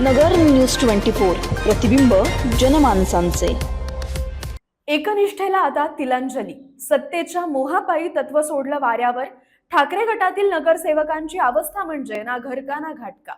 नगर news twenty four प्रतिबिंब जनमानसांचे. एकनिष्ठेला आता तिलांजली. सत्तेच्या मोहापायी तत्व सोडलं वाऱ्यावर ठाकरे गटातील नगरसेवकांची अवस्था म्हणजे ना घरका ना घाटका.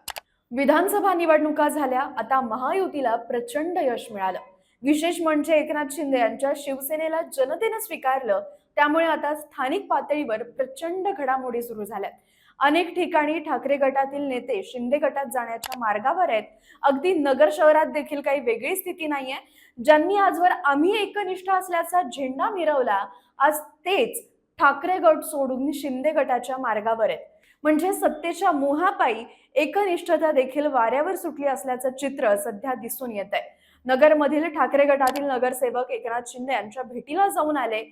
विधानसभा निवडणुका झाल्या आता महायुतीला प्रचंड यश मिळालं. विशेष म्हणजे एकनाथ शिंदे यांच्या शिवसेनेला जनतेनं स्वीकारलं त्यामुळे आता स्थानिक पातळीवर प्रचंड घडामोडी सुरू झाल्यात. अनेक ठिकाणी ठाकरे गटातील नेते शिंदे गटात जाण्याच्या मार्गावर आहेत. अगदी नगर शहरात देखील काही वेगळी स्थिती नाहीये. ज्यांनी आजवर आम्ही एकनिष्ठ असल्याचा झेंडा मिरवला आज तेच ठाकरे गट सोडून शिंदे गटाच्या मार्गावर आहेत. म्हणजे सत्तेच्या मोहापायी एकनिष्ठता देखील वाऱ्यावर सुटली असल्याचं चित्र सध्या दिसून येत आहे नगरमधील ठाकरे गटातील नगरसेवक एकनाथ शिंदे यांच्या भेटीला जाऊन आले.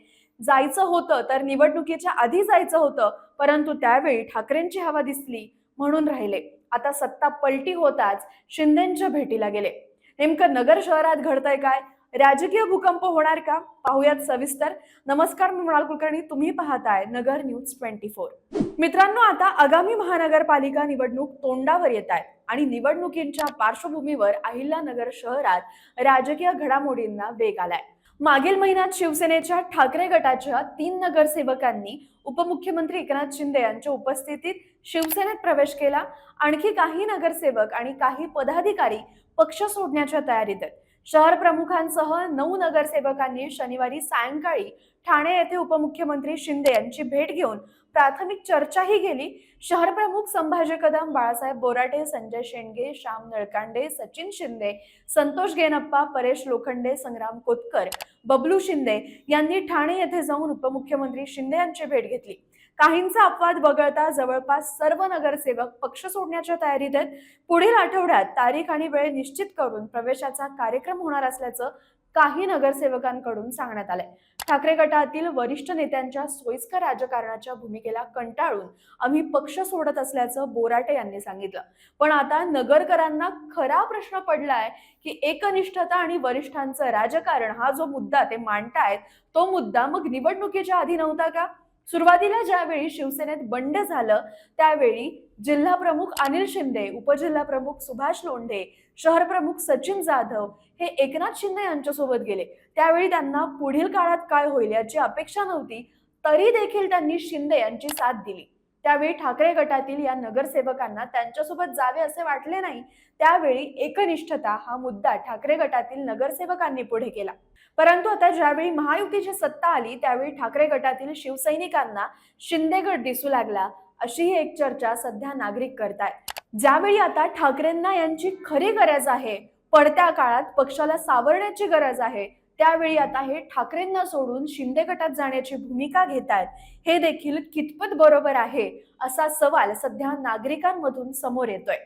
जायचं होतं तर निवडणुकीच्या आधी जायचं होतं परंतु त्यावेळी ठाकरेंची हवा दिसली म्हणून राहिले. आता सत्ता पलटी होताच शिंदेच्या भेटीला गेले. नेमकं नगर शहरात घडतंय काय? राजकीय भूकंप होणार का? पाहूयात सविस्तर. नमस्कार मी मृणाल कुलकर्णी. तुम्ही पाहताय नगर न्यूज ट्वेंटी फोर. मित्रांनो आता आगामी महानगरपालिका निवडणूक तोंडावर येत आहे आणि निवडणुकींच्या पार्श्वभूमीवर अहिल्यानगर शहरात राजकीय घडामोडींना वेग आलाय. मागील महिन्यात शिवसेनेच्या ठाकरे गटाच्या तीन नगरसेवकांनी उपमुख्यमंत्री एकनाथ शिंदे यांच्या उपस्थितीत शिवसेनेत प्रवेश केला. आणखी काही नगरसेवक आणि काही पदाधिकारी पक्ष सोडण्याच्या तयारीत आहेत. शहर प्रमुखांसह नऊ नगरसेवकांनी शनिवारी सायंकाळी ठाणे येथे उपमुख्यमंत्री शिंदे यांची भेट घेऊन प्राथमिक चर्चाही केली. शहर प्रमुख संभाजी कदम बाळासाहेब बोराटे संजय शेंडगे श्याम नळकांडे सचिन शिंदे संतोष गेनप्पा परेश लोखंडे संग्राम कोतकर बबलू शिंदे यांनी ठाणे येथे जाऊन उपमुख्यमंत्री शिंदे यांची भेट घेतली. काहींचा अपवाद वगळता जवळपास सर्व नगरसेवक पक्ष सोडण्याच्या तयारीत आहेत. पुढील आठवड्यात तारीख आणि वेळ निश्चित करून प्रवेशाचा कार्यक्रम होणार असल्याचं काही नगरसेवकांकडून सांगण्यात आलंय. ठाकरे गटातील वरिष्ठ नेत्यांच्या सोयीस्कर राजकारणाच्या भूमिकेला कंटाळून आम्ही पक्ष सोडत असल्याचं बोराटे यांनी सांगितलं. पण आता नगरकरांना खरा प्रश्न पडलाय की एकनिष्ठता आणि वरिष्ठांचं राजकारण हा जो मुद्दा ते मांडतायत तो मुद्दा मग निवडणुकीच्या आधी नव्हता का? सुरुवातीला ज्यावेळी शिवसेनेत बंड झालं त्यावेळी जिल्हा प्रमुख अनिल शिंदे उपजिल्हा प्रमुख सुभाष लोंढे शहर प्रमुख सचिन जाधव हे एकनाथ शिंदे यांच्यासोबत गेले. त्यावेळी त्यांना पुढील काळात काय होईल याची अपेक्षा नव्हती तरी देखील त्यांनी शिंदे यांची साथ दिली. त्यावेळी ठाकरे गटातील या नगरसेवकांना त्यांच्यासोबत जावे असे वाटले नाही त्यावेळी एकनिष्ठता हा मुद्दा ठाकरे गटातील नगरसेवकांनी पुढे केला. परंतु आता ज्यावेळी महायुतीची सत्ता आली त्यावेळी ठाकरे गटातील शिवसैनिकांना शिंदेगड दिसू लागला अशी ही एक चर्चा सध्या नागरिक करतायत. ज्यावेळी आता ठाकरेंना यांची खरी गरज आहे पडत्या काळात पक्षाला सावरण्याची गरज आहे त्यावेळी आता हे ठाकरेंना सोडून शिंदे गटात जाण्याची भूमिका घेत आहेत हे देखील कितपत बरोबर आहे असा सवाल सध्या नागरिकांमधून समोर येतोय.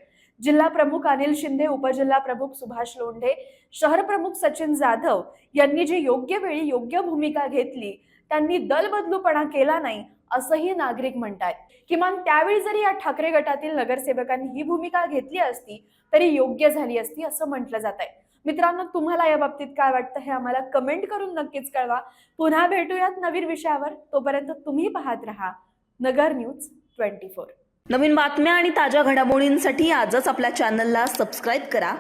जिल्हा प्रमुख अनिल शिंदे उपजिल्हा प्रमुख सुभाष लोंढे शहर प्रमुख सचिन जाधव यांनी जी योग्य वेळी योग्य भूमिका घेतली त्यांनी दलबदलूपणा केला नाही असंही नागरिक म्हणतात किमान त्यावेळी जरी या ठाकरे गटातील नगरसेवकांनी ही भूमिका घेतली असती तरी योग्य झाली असती असं म्हटलं जात आहे मित्रांनो तुम्हाला या बाबतीत काय वाटतं हे आम्हाला कमेंट करून नक्कीच कळवा. पुन्हा भेटूयात नवीन विषयावर. तोपर्यंत तुम्ही पाहत राहा नगर न्यूज ट्वेंटी फोर. नवीन बातम्या आणि ताज्या घडामोडींसाठी आजच आपल्या चॅनलला सबस्क्राईब करा.